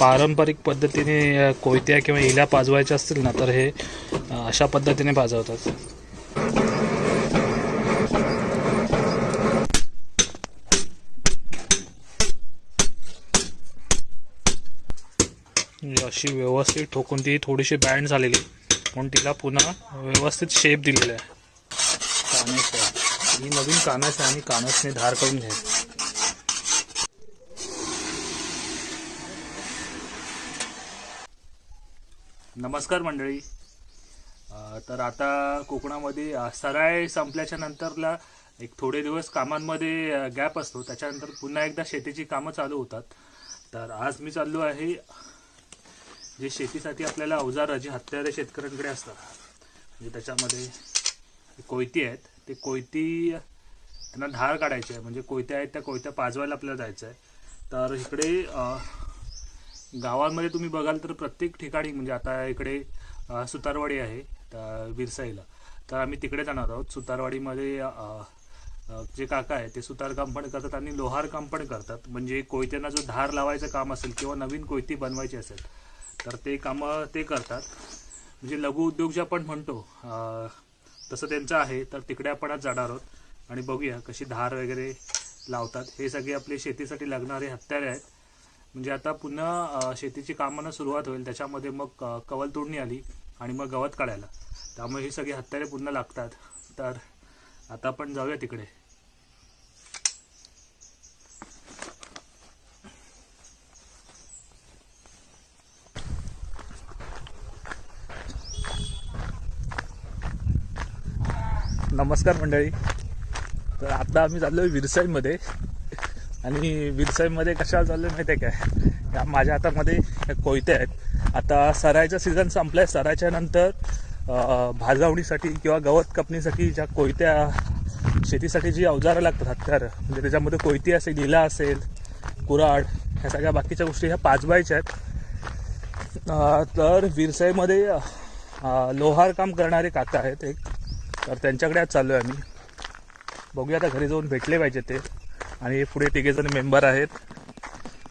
पारंपरिक पद्धतीने कोयत्या किंवा इल्या पाजवायच्या असतील ना तर हे अशा पद्धतीने पाजवतात. म्हणजे अशी व्यवस्थित ठोकून ती थोडीशी बँड झालेली म्हणून तिला पुन्हा व्यवस्थित शेप दिलेला आहे. कानाच्या ही नवीन कानाच आहे आणि कानासने धार करून घ्यायची. नमस्कार मंडळी. तर आता कोकणामध्ये सराय संपल्याच्या नंतरला एक थोडे दिवस कामांमध्ये गॅप असतो. त्याच्यानंतर पुन्हा एकदा शेतीची कामं चालू होतात. तर आज मी चाललो आहे जे शेतीसाठी आपल्याला अवजार जे हत्यारे शेतकऱ्यांकडे असतात. म्हणजे त्याच्यामध्ये कोयती आहेत. ते कोयती त्यांना धार काढायची आहे. म्हणजे कोयत्या आहेत त्या कोयत्या पाजवायला आपल्याला जायचं आहे. तर इकडे गावांमध्ये तुम्ही बघाल तर प्रत्येक ठिकाणी म्हणजे आता इकडे सुतारवाडी आहे विरसाईला तर आम्ही तिकडे जाणार आहोत. सुतारवाडीमध्ये जे काका आहे ते सुतार काम पण करतात आणि लोहार काम पण करतात. म्हणजे कोयत्यांना जो धार लावायचं काम असेल किंवा नवीन कोयती बनवायची असेल तर ते कामं ते करतात. म्हणजे लघु उद्योग जे आपण म्हणतो तसं त्यांचं आहे तर तिकडे आपण आज जाणार आहोत आणि बघूया कशी धार वगैरे लावतात. हे सगळे आपले शेतीसाठी लागणारे हत्यारे आहेत. म्हणजे आता पुन्हा शेतीची कामांना सुरुवात होईल. त्याच्यामध्ये मग कवल तोडणी आली आणि मग गवत काढायला. त्यामुळे ही सगळी हत्यारे पुन्हा लागतात. तर आता आपण जाऊया तिकडे. नमस्कार मंडळी. तर आता आम्ही चाललो आहे विरसाईमध्ये. आणि विरसाईमध्ये कशाला चाललं आहे माहिती आहे काय? या माझ्या हातामध्ये कोयते कोयत्या आहेत. आता सरायचा सीझन संपला आहे सरायच्या नंतर अं, भाजवणीसाठी किंवा गवत कापणीसाठी ज्या कोयत्या शेतीसाठी जी अवजारं लागतात हत्यारं म्हणजे त्याच्यामध्ये कोयती असेल लिला असेल कुराड ह्या सगळ्या बाकीच्या गोष्टी ह्या पाचवायच्या आहेत. तर विरसाईमध्ये लोहार काम करणारे काका आहेत एक. तर त्यांच्याकडे आज चाललो आहे आम्ही. बघूया आता घरी जाऊन भेटले पाहिजे ते. आणि पुढे तिघेजण मेंबर आहेत.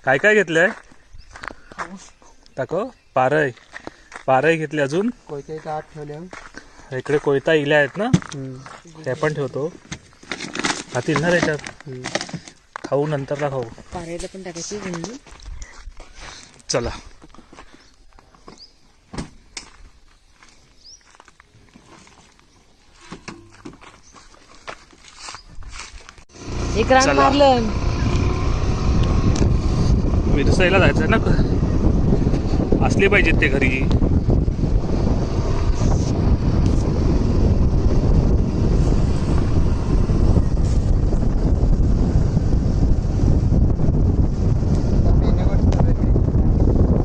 काय काय घेतलंय? टाको पारय. पारय घेतले अजून. आत इकडे कोयता इल्या आहेत ना? त्या पण ठेवतो. खातील ना त्याच्यात? खाऊ नंतरला खाऊ. पाऱ्याला पण टाकायची चला. एक रान चला. मारलं मिरसाईला जायचं आहे ना असले पाहिजेत ते घरी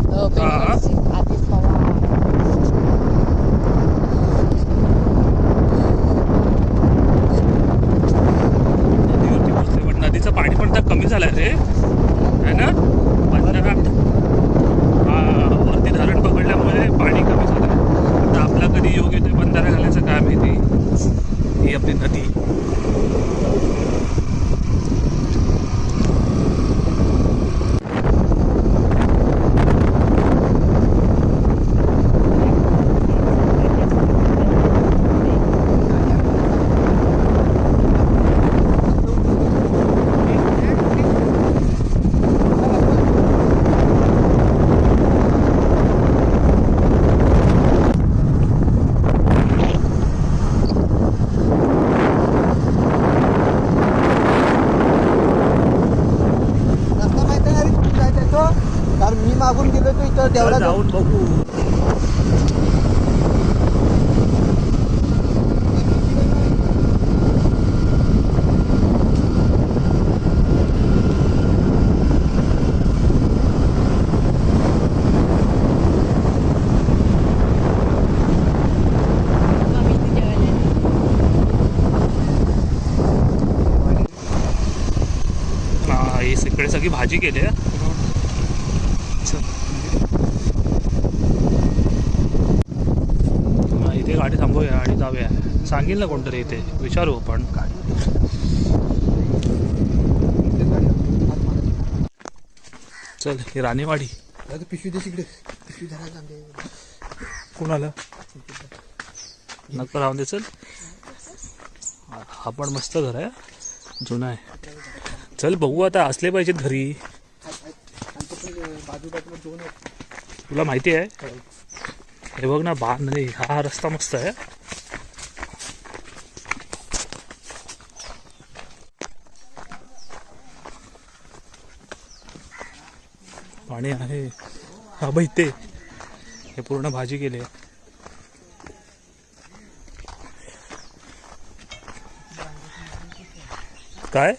हो. आधीच पवा. नदीवरती पोहोचले पण नदीचं पाणी पण आता कमी झालंय रे है ना बंदरात हा वरती धरण पकडल्यामुळे पाणी कमी झालंय आता आपला कधी योग येतोय बंधारा घालायचं काय माहिती ही आपली नदी रस्ता माहिती आहे ना रे, कुठं जायचं आहे तो? कारण मी मागून गेलो तो इथं देवळा जाऊन बघू आम्ही इथे जेवायला येतो. हा ही इकडे सगळी भाजी केली आहे. चल. इथे गाडी थांबवूया आणि जाऊया. सांगेल ना कोणतरी इथे. विचारू आपण. चल ही राणीवाडी. पिशवी दे तिकडे पिशवी धरायला कोणाला? नको राहून दे चल हा पण मस्त घर आहे. जुना आहे. चल बघू आता असले पाहिजेत घरी. तुला माहिती आहे? हे बघ ना बा म्हणजे नाही हा रस्ता मस्त आहे. पाणी आहे. हा बाई ते. हे पूर्ण भाजी केली आहे. काय?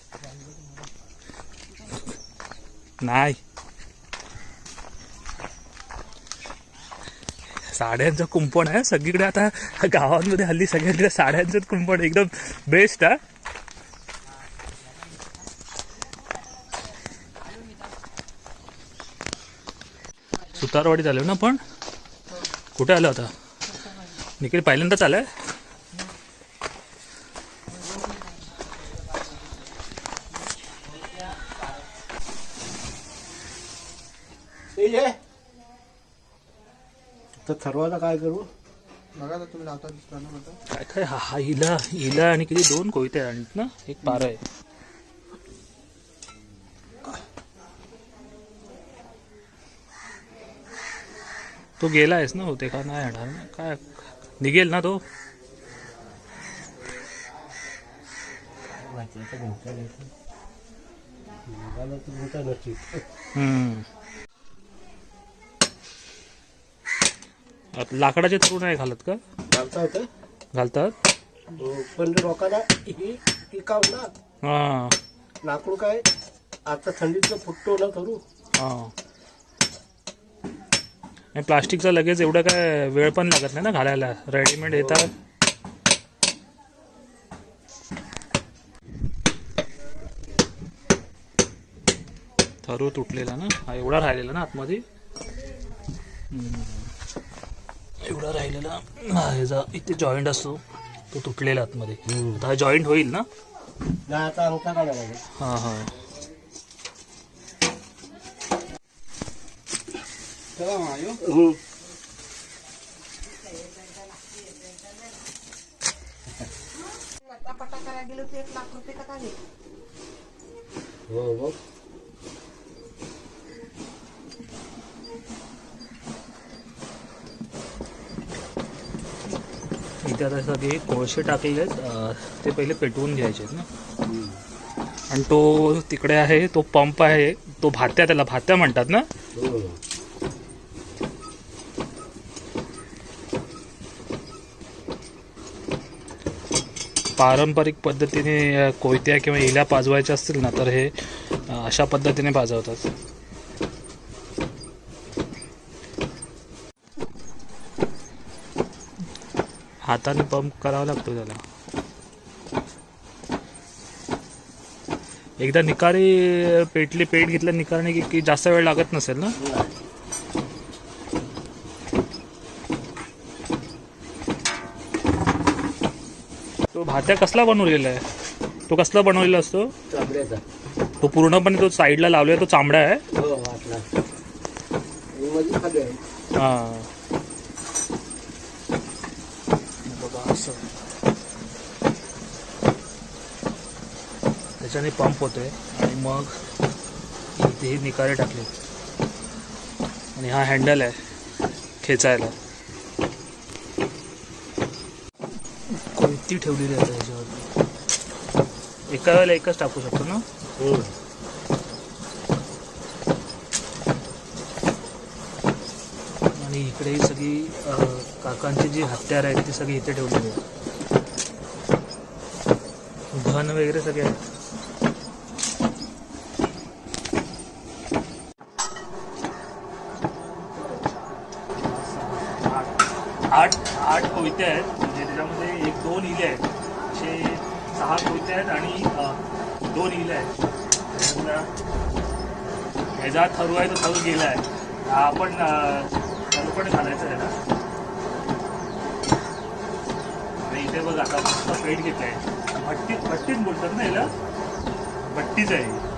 नाही. साड्यांचं कुंपण आहे सगळीकडे आता गावांमध्ये हल्ली सगळ्यांकडे साड्यांचं कुंपण एकदम बेस्ट हा. सुतारवाडीत आलो ना पण कुठे आलो आता? निखिल पहिल्यांदाच आलाय? आहे काय करू? बघा तर तुम्ही लावता ना काय काय? हा हा हिला हिला आणि किती? दोन कोयते आणत ना? एक पार आहे. तो गेलायस ना होते का नाही येणार ना. काय? निघेल ना तो? हम्म. लाकडाचे थरू नाही घालत का? घालता होतं घालतात? पण लोकांना ही टिकाव ना हा. लाकूड काय? आता थंडीतलं फुटतो ना करू हा. आणि प्लास्टिकचा लगेच एवढं काय वेळ पण लागत नाही ना घालायला. रेडीमेड येतात. थरू तुटलेला ना? हा एवढा राहिलेला ना आतमध्ये हम्म. एवढा राहिलेला हा ह्याचा इथे जॉईंट असतो तो तुटलेला आतमध्ये. आता हा जॉईंट होईल ना? नाही आता अंगठा काढायला लागेल. हा हा. चला मायो हो हो. इथे आता सगळे कोळसे टाकलेले आहेत ते पहिले पेटवून घ्यायचे आहेत ना. आणि तो तिकडे आहे तो पंप आहे तो भात्या त्याला भात्या म्हणतात ना. पारंपरिक पद्धतीने कोयत्या किंवा इल्या पाजवायच्या असतील ना तर हे अशा पद्धतीने पाजवतात. हाताने पंप करावा लागतो त्याला. एकदा निकारी पेटली पेट घेतल्या निकारने की, की जास्त वेळ लागत नसेल ना? तो भात्या कसला बनवलेला आहे? तो कसला बनवलेला असतो? तो पूर्णपणे तो साईडला लावलेला तो चांबडा आहे? हो वाटला आणि मध्ये खाली आहे हा बघा असं त्याच्याने पंप होतोय आणि मग इथे हे निकारे टाकले. आणि हा हँडल आहे खेचायला. कोणती ठेवलेली आहे त्याच्यावर एका वेळेला एकच टाकू शकतो ना? हो आणि इकडे ही सगळी काकांची जी हत्यार आहेत ती सगळी इथे ठेवलेली आहेत धन वगैरे सगळे आहेत. कोयत्या आहेत. म्हणजे त्याच्यामध्ये एक दोन इले आहेत. असे सहा कोयत्या आहेत आणि दोन इले आहेत. ह्याचा थरू आहे तो थरू गेला आहे. आपण थरू पण घालायचं त्याला आणि इथे बघ आता फक्त पेट घेत आहे. भट्टी भट्टीच बोलतात ना याला? भट्टीच आहे.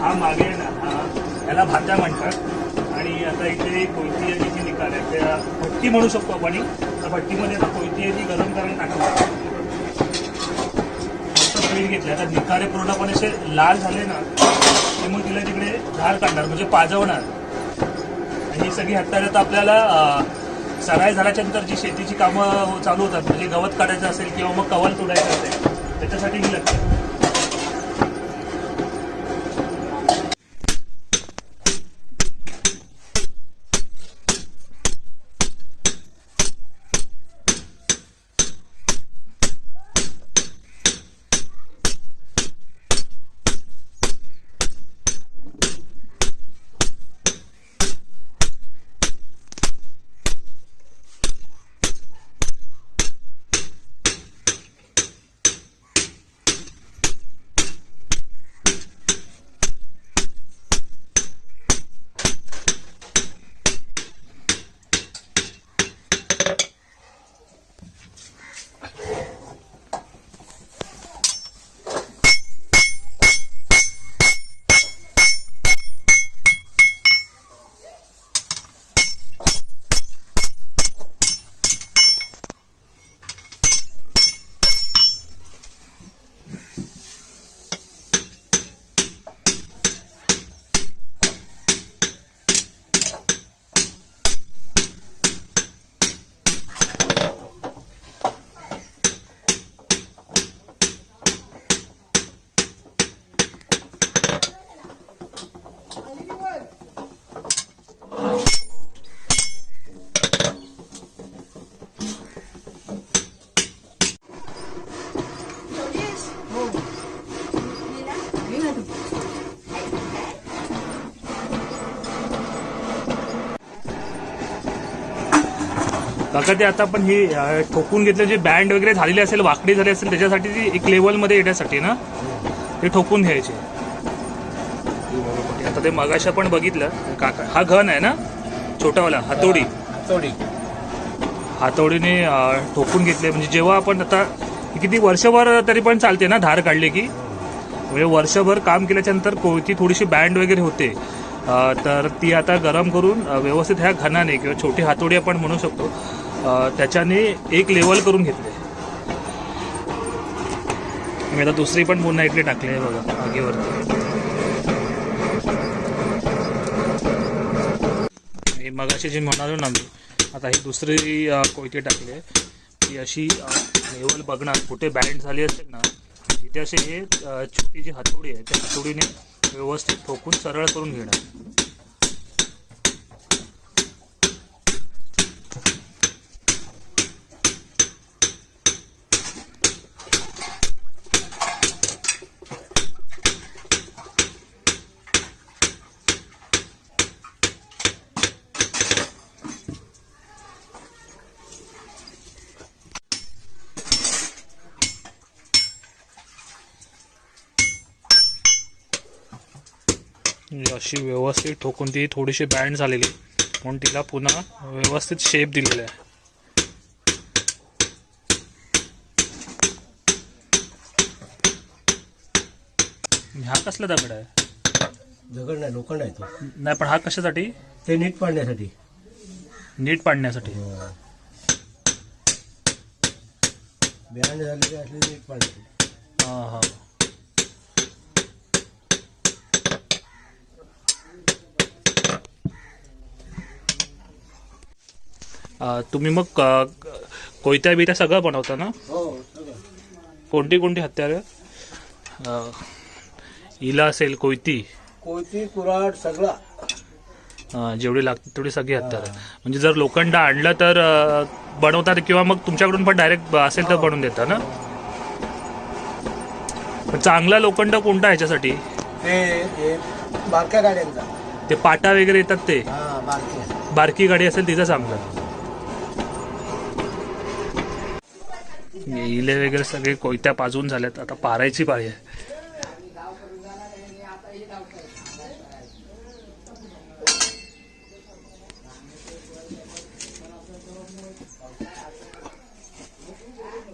हा मागे ना. त्याला याला भात्या म्हणतात. आणि आता इथे कोयती आणि जी निकाल आहे. त्या भट्टी म्हणू शकतो आपण. ही. त्या भट्टीमध्ये आता कोयती आहे ती गरम करायला टाकणार. मस्त पीठ घेतलं आता निकारे पूर्णपणे असे लाल झाले ना की मग तिला तिकडे धार काढणार म्हणजे पाजवणार. आणि ही सगळी हत्यारं तर आपल्याला सराय झाल्याच्यानंतर जी शेतीची कामं चालू होतात. म्हणजे गवत काढायचं असेल किंवा मग कवल तोडायचं असेल त्याच्यासाठी ही लागते काका ते आता आपण हे ठोकून घेतलं जे बँड वगैरे झालेले असेल वाकडी झाली असेल त्याच्यासाठी ती एक लेवलमध्ये येण्यासाठी ना ते ठोकून घ्यायचे. आता ते मगाशा पण बघितलं काका. हा घन आहे ना छोटावाला हातोडी. चोडी हातोडीने ठोकून घेतले. म्हणजे जेव्हा आपण आता किती वर्षभर तरी पण चालते ना धार काढली की? म्हणजे वर्षभर काम केल्याच्यानंतर कोयती थोडीशी बँड वगैरे होते तर ती आता गरम करून व्यवस्थित ह्या घनाने किंवा छोटी हातोडी आपण म्हणू शकतो. त्याच्याने एक लेवल करून घेतले. मी आता दुसरी पण पुन्हा इकडे टाकली आहे बघा आगीवरती. हे मगाशी जे म्हणालो ना मी आता ही दुसरी कोयती टाकली आहे. ती अशी लेवल बघणार कुठे बँड झाली असेल ना तिथे असे हे छोटी जी हातोडी आहे त्या हातोडीने व्यवस्थित ठोकून सरळ करून घेणार. अशी व्यवस्थित ठोकून ती थोडीशी बँड झालेली म्हणून तिला पुन्हा व्यवस्थित शेप दिलेला आहे. हा कसला दगड आहे? दगड नाही लोखंड आहे तो. नाही पण हा कशासाठी? ते नीट पाडण्यासाठी. नीट पाडण्यासाठी. बँड झालेली असली नीट पाडण्यासाठी. हा हा. अं, तुम्ही मग अं, कोयत्या बित्या सगळं बनवता ना? हो सगळं. कोणती कोणती हत्यारं? अं, इला असेल कोयती. कोयती कुराड सगळा. अं, जेवढी लागते तेवढी सगळी हत्यारं. म्हणजे जर लोखंड आणलं तर अं, बनवतात किंवा मग तुमच्याकडून पण डायरेक्ट असेल तर बनवून देता ना? पण चांगला लोखंड कोणता ह्याच्यासाठी? ते हे बारक्या गाड्यांचा. ते पाटा वगैरे येतात ते? हा बारक्या बारकी गाडी असेल तिचं चांगलं. इले वगैरे सगळे कोयत्या पाजून झाल्यात. आता पारायची पाळी आहे.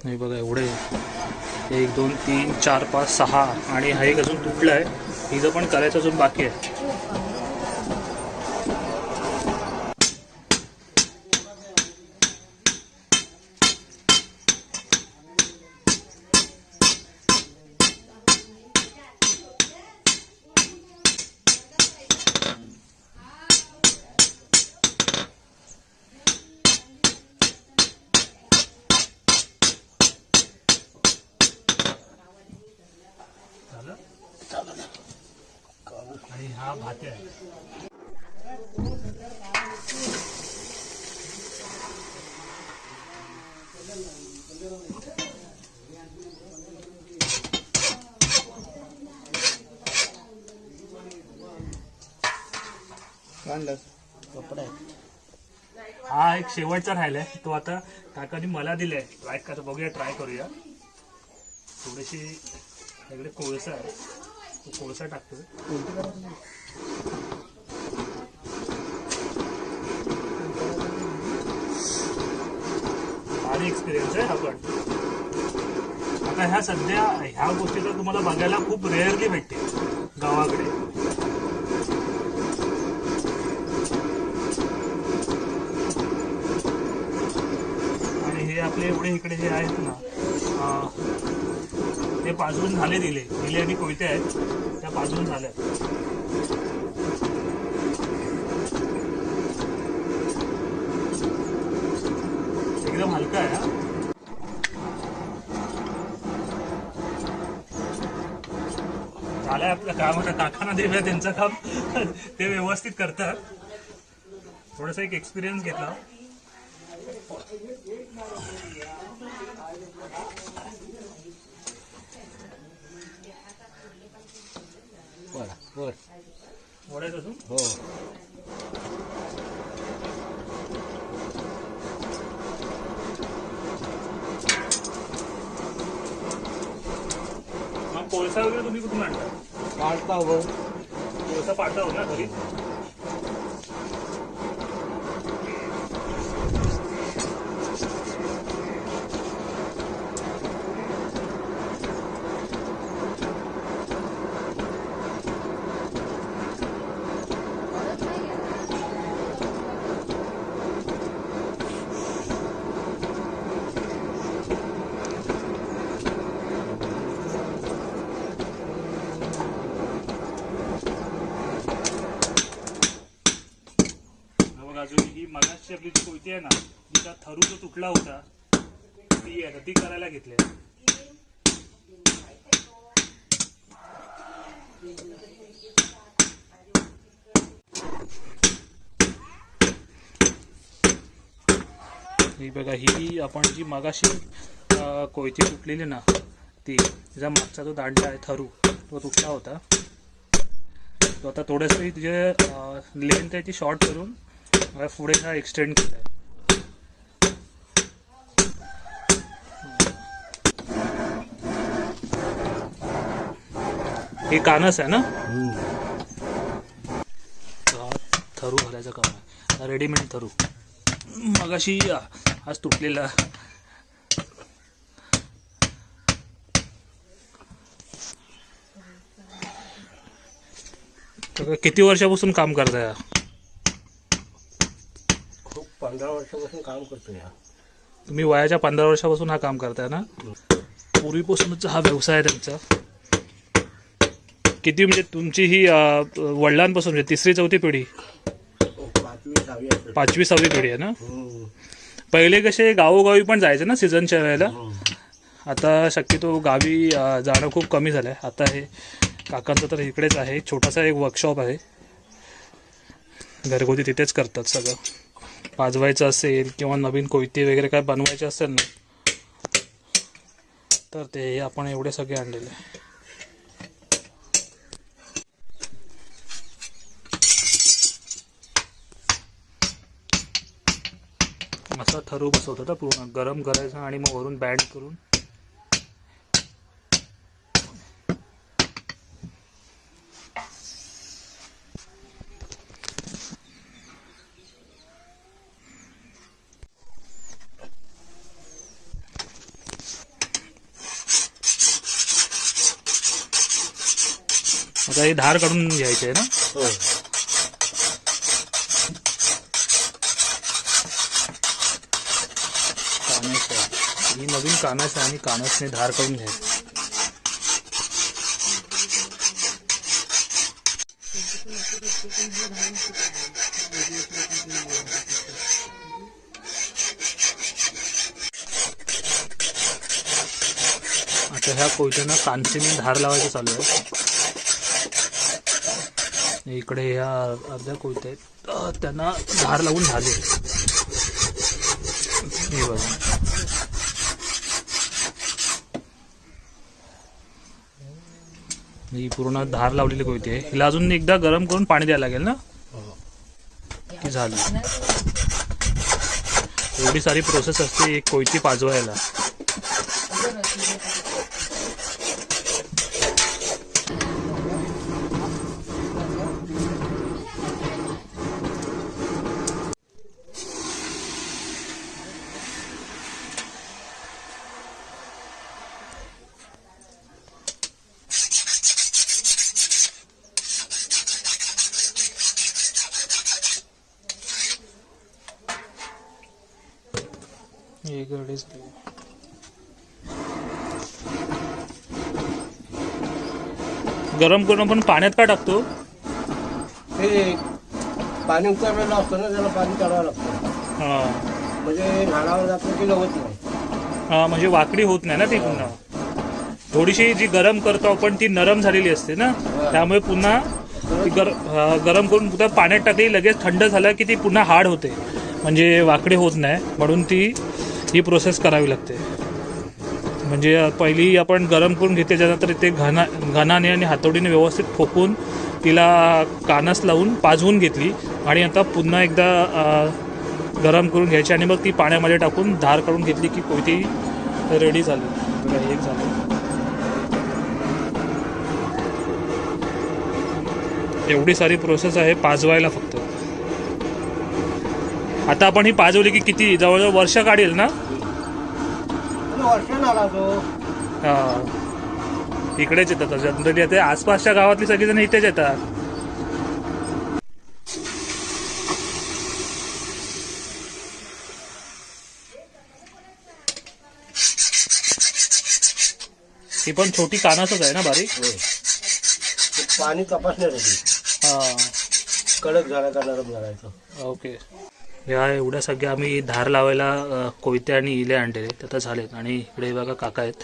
नाही बघा एवढे. एक दोन तीन चार पाच सहा आणि हा एक अजून तुटला आहे हिचं पण करायचं अजून बाकी आहे. आणि हा भाते आहे. कपडा हा एक शेवटचा राहिलाय. तो आता काकाने मला दिलाय. ट्राय का बघूया ट्राय करूया. थोडीशी इकडे कोळसा आहे. कोळसा टाकतोय भारी एक्सपिरियन्स आहे आपण आता ह्या सध्या ह्या गोष्टी तर तुम्हाला बघायला खूप रेअरली भेटते गावाकडे. आणि हे आपले एवढे इकडे जे आहेत ना ते पाजवून झाले दिले. दिले आणि कोयते आहेत त्या पाजवून झाल्या. एकदम हलका आहे हा. झालंय आपलं काम आता. काकांना आहे त्यांचं काम. ते व्यवस्थित करतात. थोडासा एक एक्सपिरियन्स घेतला. ओढायचं हो. मग कोळसा वगैरे तुम्ही कुठून आणता? काढता हो. कोळसा पाठव ना घरी हा बघ अजून ही मगाशी आपली जी कोयती आहे ना तिचा थरू जो तुटला होता ती आहे ती करायला घेतली आहे. ही बघा ही आपण जी मगाशी कोयती तुटलेली ना ती तिचा मागचा जो दांडा आहे थरू तो तुटला होता. तो आता थोडंसं तिचे लेंथ आहे ती शॉर्ट करून पुढे हा एक्सटेंड केला आहे. हे कानस आहे ना? थरू घालायचं काम आहे. रेडीमेड थरू. मगाशी आज तुटलेला. किती वर्षापासून काम करताय? हा? खूप पंधरा वर्षापासून काम करतो या तुम्ही वयाच्या पंधरा वर्षापासून हा काम करताय ना? पूर्वीपासूनच हा व्यवसाय आहे त्यांचा. किती म्हणजे तुमची ही वडिलांपासून म्हणजे तिसरी चौथी पिढी? पाचवी सहावी असेल. पाचवी सहावी पिढी आहे ना. पहिले कसे गावोगावी पण जायचे ना सीझनच्या वेळेला. आता शक्यतो गावी जाणं खूप कमी झालं आहे आता हे काकांचं तर इकडेच आहे. छोटासा एक वर्कशॉप आहे. घरगुती तिथेच करतात सगळं. पाजवायचं असेल किंवा नवीन कोयते वगैरे काय बनवायचे असेल ना तर ते आपण एवढे सगळे आणलेले. असा थरू बसवत हा पूर्ण गरम करायचं आणि मग वरून बँड करून. आता हे धार काढून घ्यायचे आहे ना हो कानस आहे ही नवीन कानाचे आणि कानसने धार करून घ्यायची. आता ह्या कोयत्यांना कांचीने धार लावायचं चालू आहे. इकडे ह्या अर्ध्या कोयत्या आहेत त्यांना धार लावून झाले हे बघा. ही पूर्ण धार लावलेली कोयती आहे. हिला अजून एकदा गरम करून पाणी द्यायला लागेल ना? की झालं. एवढी सारी प्रोसेस असते एक कोयती पाजवायला. एक अडीच गरम करून आपण पाण्यात का टाकतो? ते पाणी उतरलेलं असतं ना त्याला पाणी काढावं लागतं. हा. म्हणजे झाडावर जातं की लवत नाही. हा म्हणजे वाकडी होत नाही ना ती पुन्हा. थोडीशी जी गरम करतो आपण ती नरम झालेली असते ना. त्यामुळे पुन्हा ती गर हा, गरम करून पुन्हा पाण्यात टाकली लगेच थंड झालं की ती पुन्हा हार्ड होते. म्हणजे वाकडी होत नाही म्हणून ती ही प्रोसेस करावी लागते. म्हणजे पहिली आपण गरम करून घेते त्यानंतर ते घना घनाने आणि हातोडीने व्यवस्थित ठोकून तिला कानस लावून पाजवून घेतली आणि आता पुन्हा एकदा गरम करून घ्यायची आणि मग ती पाण्यामध्ये टाकून धार काढून घेतली की कोयती रेडी झाली. एक झालं. एवढी सारी प्रोसेस आहे पाजवायला फक्त. आता आपण ही पाजवली की किती? जवळजवळ वर्ष काढेल ना? आला तो. हा. इकडेच येतात जनरली आता आसपासच्या गावातली सगळीजण इथेच येतात. ही पण छोटी कानासच आहे ना बारीक? ते पाणी तपासण्यासाठी. हा. कडक झाला का नरम झालायचं ओके. या एवढ्या सगळ्या आम्ही धार लावायला कोयत्या आणि इले आणलेले आता झालेत. आणि इकडे बघा काका आहेत.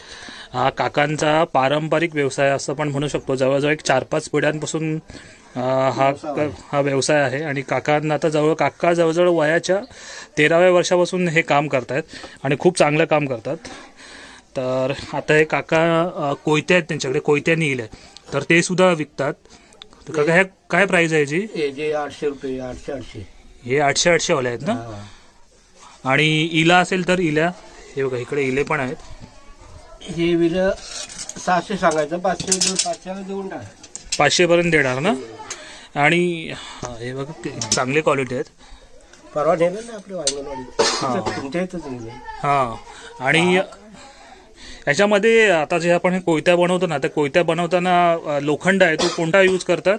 हा काकांचा पारंपरिक व्यवसाय असं पण म्हणू शकतो. जवळजवळ एक चार पाच पिढ्यांपासून हा हा व्यवसाय आहे. आणि काकांना आता जवळ काका जवळजवळ वयाच्या तेराव्या वर्षापासून हे काम करतायत आणि खूप चांगलं काम करतात. तर आता हे काका कोयत्या आहेत त्यांच्याकडे कोयत्यानी इले. तर ते सुद्धा विकतात. तर काका ह्या काय प्राईज आहे हे जे आठशे रुपये आठशे आठशे. हे आठशे आठशे वाले आहेत ना. आणि इला असेल तर इल्या हे बघा इकडे इले पण आहेत. हे विलं सहाशे सांगायचं पाचशे पाचशेला देऊन टाक. पाचशे पर्यंत देणार ना? आणि हा, बघा चांगले क्वालिटी आहेत. परवा नेलं ना आपल्या वांगणवाडी? हा. आणि याच्यामध्ये आता जे आपण हे कोयत्या बनवतो ना त्या कोयत्या बनवताना लोखंड आहे तो कोणता यूज करतात?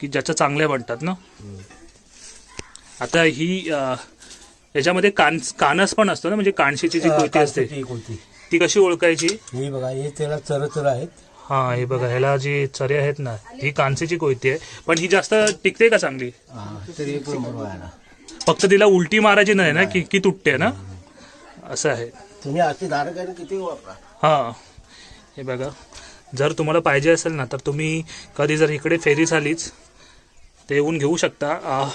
की ज्याच्या चांगल्या बनतात ना? आता ही अ, याच्यामध्ये कान कानस पण असतो ना? म्हणजे कानशीची जी कोयती असते. कोणती ती कशी ओळखायची? ही बघा हे त्याला चर चर आहेत. हा हे बघा ह्याला जी चरे आहेत ना ही कांसेची कोयती आहे. पण ही जास्त टिकते का चांगली? तरी एक नंबर व्हायला फक्त तिला उलटी मारायची नाही ना की की तुटते ना? असं आहे. तुम्ही किती वापरा. हा. हे बघा जर तुम्हाला पाहिजे असेल ना तर तुम्ही कधी जर इकडे फेरी झालीच ते येऊन घेऊ शकता.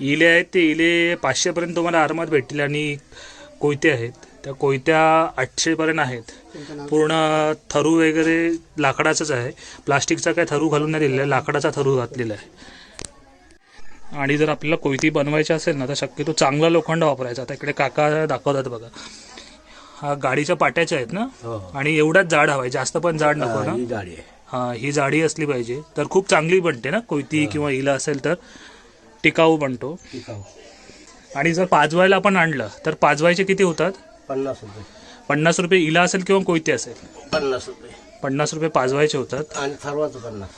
इले आहेत ते इले पाचशेपर्यंत तुम्हाला आरामात भेटतील आणि कोयते आहेत. त्या कोयत्या आठशेपर्यंत आहेत. पूर्ण थरू वगैरे लाकडाचाच आहे. प्लास्टिकचा काय थरू घालून नाही दिलेला आहे लाकडाचा थरू घातलेला आहे. आणि जर आपल्याला कोयती बनवायची असेल ना तर शक्यतो चांगला लोखंड वापरायचा. आता इकडे काका दाखवतात बघा. हा गाडीच्या पाट्याच्या आहेत ना? हो. आणि एवढाच जाड हवाय जास्त पण जाड नको ना? ही हा जाडी असली पाहिजे. तर खूप चांगली बनते ना कोयती किंवा इला असेल तर टिकाऊ बनतो. टिकाऊ. आणि जर पाजवायला आपण आणलं तर पाजवायचे किती होतात? पन्नास रुपये. पन्नास रुपये इला असेल किंवा कोयते असेल? पन्नास रुपये. पन्नास रुपये पाजवायचे होतात. आणि सर्वांचं पन्नास.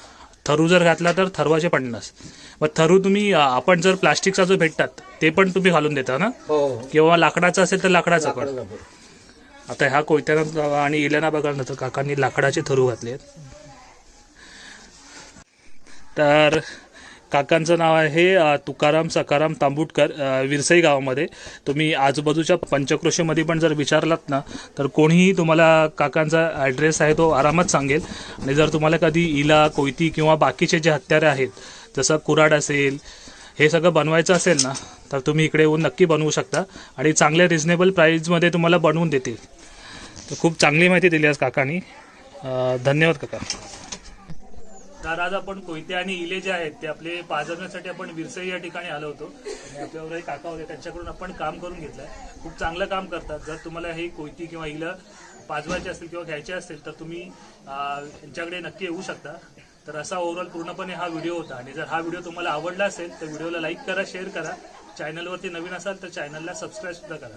थरू जर घातला तर थरवाचे पन्नास. मग थरू तुम्ही अं, आपण जर प्लास्टिकचा जो भेटतात ते पण तुम्ही घालून देता ना? हो. किंवा लाकडाचा असेल तर लाकडाचा पण. लाकडाचं पण. आता ह्या कोयत्यानं आणि इल्याना बघा ना तर काकांनी लाकडाचे थरू घातले तर काकांचं नाव आहे तुकाराम सकाराम तांबुटकर विरसई गावामध्ये. तुम्ही आजूबाजूच्या पंचक्रोशीमध्ये पण जर विचारलात ना तर कोणीही तुम्हाला काकांचा ॲड्रेस आहे तो आरामात सांगेल. आणि जर तुम्हाला कधी इला कोयती किंवा बाकीचे जे हत्यारे आहेत जसं कुराड असेल हे सगळं बनवायचं असेल ना तर तुम्ही इकडे येऊन नक्की बनवू शकता. आणि चांगल्या रिझनेबल प्राईजमध्ये तुम्हाला बनवून देतील. तर खूप चांगली माहिती दिली आज काकांनी. धन्यवाद काका. तर आज आपण कोयते आणि इले जे आहेत ते आपले पाजवण्यासाठी आपण विरसई या ठिकाणी आलो होतो. आणि आपल्यावर एक काका होते त्यांच्याकडून आपण काम करून घेतलंय. खूप चांगलं काम करतात. जर तुम्हाला हे कोयती किंवा इलं पाजवायचे असतील किंवा घ्यायचे असतील तर तुम्ही यांच्याकडे नक्की येऊ शकता. तर असा ओव्हरऑल पूर्णपणे हा व्हिडिओ होता. आणि जर हा व्हिडिओ तुम्हाला आवडला असेल तर व्हिडिओला लाईक करा शेअर करा. चॅनलवरती नवीन असाल तर चॅनलला सबस्क्राईब सुद्धा करा.